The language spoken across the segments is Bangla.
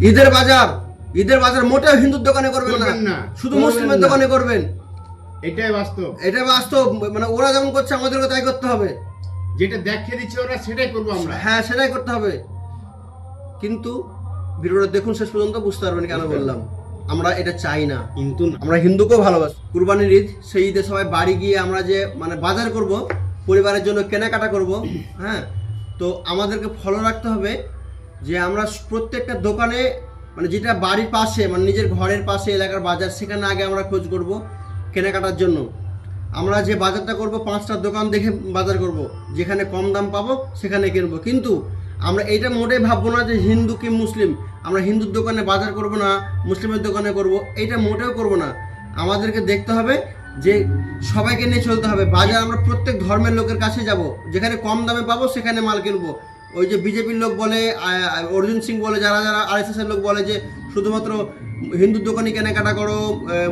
ঈদের বাজার ঈদের বাজার মোটেও হিন্দুর দোকানে করবেন না। শুধু মুসলিমের দোকানে করবেন। এটাই বাস্তব। এটা বাস্তব। মানে ওরা যেমন করছে আমাদেরকে তাই করতে হবে। যেটা দেখিয়ে দিচ্ছে ওরা সেটাই করব আমরা। হ্যাঁ সেটাই করতে হবে। কিন্তু ভিডিওটা দেখুন শেষ পর্যন্ত বুঝতে পারবেন কেন বললাম। আমরা এটা চাই না। কিন্তু আমরা হিন্দুকেও ভালোবাসি। কুরবানির ঈদ সেই ঈদে সবাই বাড়ি গিয়ে আমরা যে মানে বাজার করব পরিবারের জন্য কেনাকাটা করব হ্যাঁ। তো আমাদেরকে ফলো রাখতে হবে। যে আমরা প্রত্যেকটা দোকানে মানে যেটা বাড়ির পাশে মানে নিজের ঘরের পাশে, এলাকার বাজার, সেখানে আগে আমরা খোঁজ করব কেনাকাটার জন্য। আমরা যে বাজারটা করব, পাঁচটা দোকান দেখে বাজার করব। যেখানে কম দাম পাবো, সেখানে কিনবো। কিন্তু আমরা এইটা মোটেই ভাববো না যে হিন্দু কি মুসলিম। আমরা হিন্দুর দোকানে বাজার করব না, মুসলিমের দোকানে করব, এইটা মোটেও করব না। আমাদেরকে দেখতে হবে যে সবাইকে নিয়ে চলতে হবে। বাজার আমরা প্রত্যেক ধর্মের লোকের কাছে যাব। যেখানে কম দামে পাবো, সেখানে মাল কিনবো। ওই যে বিজেপির লোক বলে অর্জুন সিং বলে, যারা যারা আর এস লোক বলে যে, শুধুমাত্র হিন্দুর দোকানে কেনাকাটা করো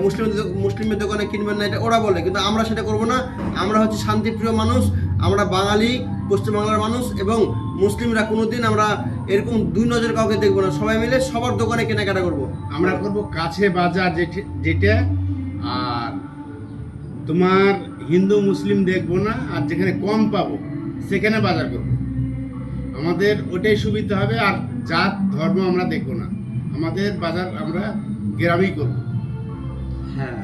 মুসলিম মুসলিমের দোকানে কিনবেন না, এটা ওরা বলে। কিন্তু আমরা সেটা করব না। আমরা হচ্ছে শান্তিপ্রিয় মানুষ, আমরা বাঙালি, পশ্চিমবাংলার মানুষ, এবং মুসলিমরা কোনোদিন আমরা এরকম দুই নজর কাউকে দেখব না। সবাই মিলে সবার দোকানে কেনাকাটা করব। আমরা করব কাছে বাজার যেটা, আর তোমার হিন্দু, মুসলিম দেখব না, আর যেখানে কম পাবো, সেখানে বাজার করব। আমাদের ওটাই সুবিধা হবে আর জাত ধর্ম আমরা দেখব না। আমাদের বাজার আমরা গ্রামেই করব। হ্যাঁ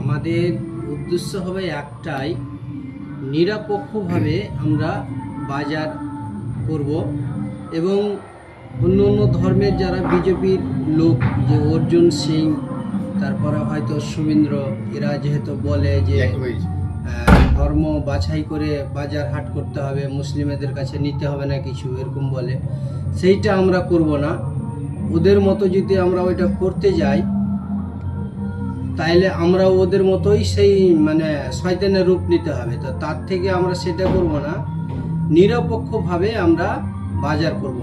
আমাদের উদ্দেশ্য হবে একটাই নিরপেক্ষভাবে আমরা বাজার করব এবং অন্য অন্য ধর্মের যারা বিজেপির লোক যে অর্জুন সিং তারপরে হয়তো সুমিন্দ্র এরা যেহেতু বলে যে ধর্ম বাছাই করে বাজার হাট করতে হবে, মুসলিমেদের কাছে নিতে হবে না কিছু, এরকম বলে। সেইটা আমরা করব না। ওদের মতো যদি আমরা ওইটা করতে যাই, তাইলে আমরা ওদের মতোই সেই মানে শয়তানের রূপ নিতে হবে। তো তার থেকে আমরা সেটা করব না। নিরপেক্ষভাবে আমরা বাজার করব।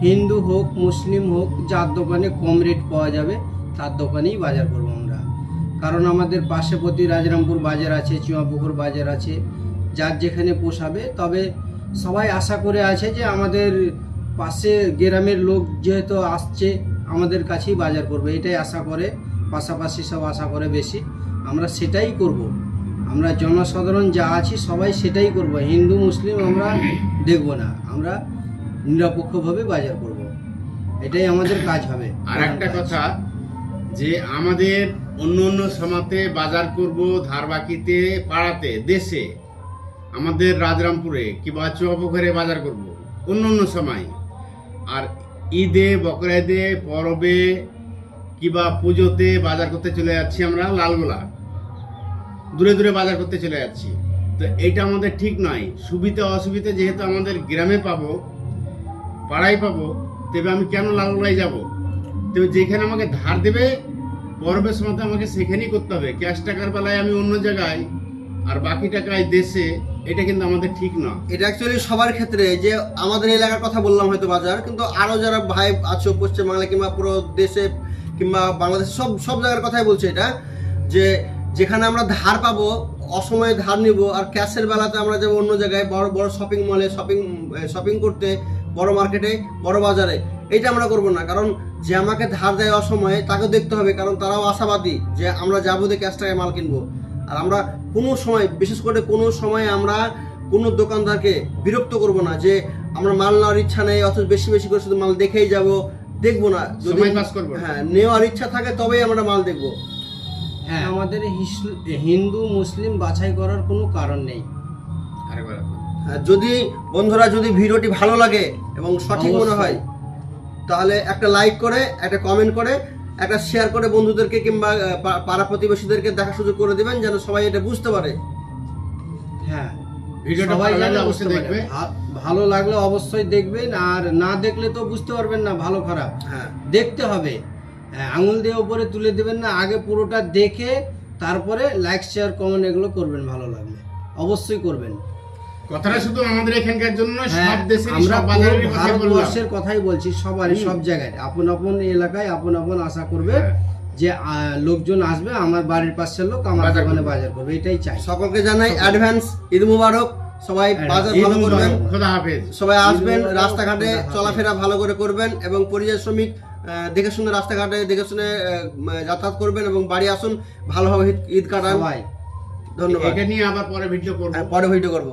হিন্দু হোক, মুসলিম হোক, যার দোকানে কম রেট পাওয়া যাবে, তার দোকানেই বাজার করব আমরা। কারণ আমাদের পাশেপতি রাজরামপুর বাজার আছে চুয়াপুকুর বাজার আছে যার যেখানে পোষাবে। তবে সবাই আশা করে আছে যে আমাদের পাশে গ্রামের লোক যেহেতু আসছে আমাদের কাছেই বাজার করবে। এটাই আশা করে পাশাপাশি সব আশা করে বেশি। আমরা সেটাই করব। আমরা জনসাধারণ যা আছি সবাই সেটাই করব। হিন্দু মুসলিম আমরা দেখব না। আমরা নিরপেক্ষভাবে বাজার করব। এটাই আমাদের কাজ হবে। আর একটা কথা যে আমাদের অন্য অন্য সমাতে বাজার করব ধারবাকিতে পাড়াতে, দেশে, আমাদের রাজরামপুরে কিংবা চুয়াপুকুরে বাজার করব, অন্য অন্য সময়। আর ঈদে বকরাইদে পরবে কিংবা পুজোতে বাজার করতে চলে যাচ্ছি আমরা লালগোলা। দূরে দূরে বাজার করতে চলে যাচ্ছি। তো এইটা আমাদের ঠিক নয়। সুবিধা, অসুবিধা যেহেতু আমাদের গ্রামে পাবো, পাড়ায় পাবো, তবে আমি কেন লালগোলায় যাব? তবে যেখানে আমাকে ধার দেবে পরবের সময় আমাকে সেখানেই করতে হবে। ক্যাশ টাকার বেলায় আমি অন্য জায়গায় আর বাকি টাকায় দেশে, এটা কিন্তু আমাদের ঠিক না। এটা অ্যাকচুয়ালি সবার ক্ষেত্রে যে আমাদের এলাকার কথা বললাম হয়তো বাজার, কিন্তু আরও যারা ভাই আছো পশ্চিমবাংলা কিংবা পুরো দেশে কিংবা বাংলাদেশ, সব সব জায়গার কথাই বলছে এটা, যে যেখানে আমরা ধার পাবো, অসময়ে ধার নিব, আর ক্যাশের বেলাতে আমরা যাব অন্য জায়গায়, বড় বড় শপিং মলে শপিং শপিং করতে, বড় মার্কেটে বড় বাজারে। এইটা আমরা করব না কারণ যে আমাকে ধার দেয় অসময়ে তাকেও দেখতে হবে কারণ তারাও আশাবাদী যে আমরা যাব দিয়ে ক্যাশ টাকায় মাল কিনবো। আর আমরা কোনো সময় বিশেষ করে কোনো সময় আমরা কোনো দোকানদারকে বিরক্ত করব না যে আমরা মাল নেওয়ার ইচ্ছা নেই অথচ বেশি বেশি করে শুধু মাল দেখেই যাব দেখব না। যদি। হ্যাঁ নেওয়ার ইচ্ছা থাকে তবেই আমরা মাল দেখব। হ্যাঁ। আমাদের হিস- হিন্দু মুসলিম বাছাই করার কোনো কারণ নেই। হ্যাঁ, যদি বন্ধুরা যদি ভিডিওটি ভালো লাগে এবং সঠিক মনে হয় তাহলে একটা লাইক করে একটা কমেন্ট করে একটা শেয়ার করে বন্ধুদেরকে কিংবা পাড়া প্রতিবেশীদেরকে দেখা সুযোগ করে দিবেন যেন সবাই এটা বুঝতে পারে। হ্যাঁ ভিডিওটা ভালো লাগলে অবশ্যই দেখবে। ভালো লাগলে অবশ্যই দেখবেন আর না দেখলে তো বুঝতে পারবেন না ভালো খারাপ। হ্যাঁ। দেখতে হবে। হ্যাঁ, আঙুল দিয়ে উপরে তুলে দেবেন না আগে পুরোটা দেখে তারপরে লাইক শেয়ার কমেন্ট এগুলো করবেন ভালো লাগলে। অবশ্যই করবেন। কথাটা শুধু আমাদের এখানকার জন্য হ্যাঁ, সব দেশের আমরা বাজারের কথা বললাম। ভারতবর্ষের কথাই বলছি সবারই সব জায়গায়। আপন আপন এলাকায় আপন আপন আশা করবে হ্যাঁ। যে লোকজন আসবে আমার বাড়ির পাশের লোক আমার দোকানে বাজার করবে এটাই চাই। সকলকে জানাই অ্যাডভান্স ঈদ মুবারক সবাই বাজার ভালো করবেন। খোদা হাফেজ। সবাই আসবেন রাস্তাঘাটে চলাফেরা ভালো করে করবেন এবং পরিযায়ী শ্রমিক দেখে শুনে রাস্তাঘাটে দেখে শুনে যাতায়াত করবেন এবং বাড়ি আসুন ভালোভাবে ঈদ- ঈদ কাটান ধন্যবাদ। এটা নিয়ে আবার পরে ভিডিও করব। হ্যাঁ, পরে ভিডিও করব।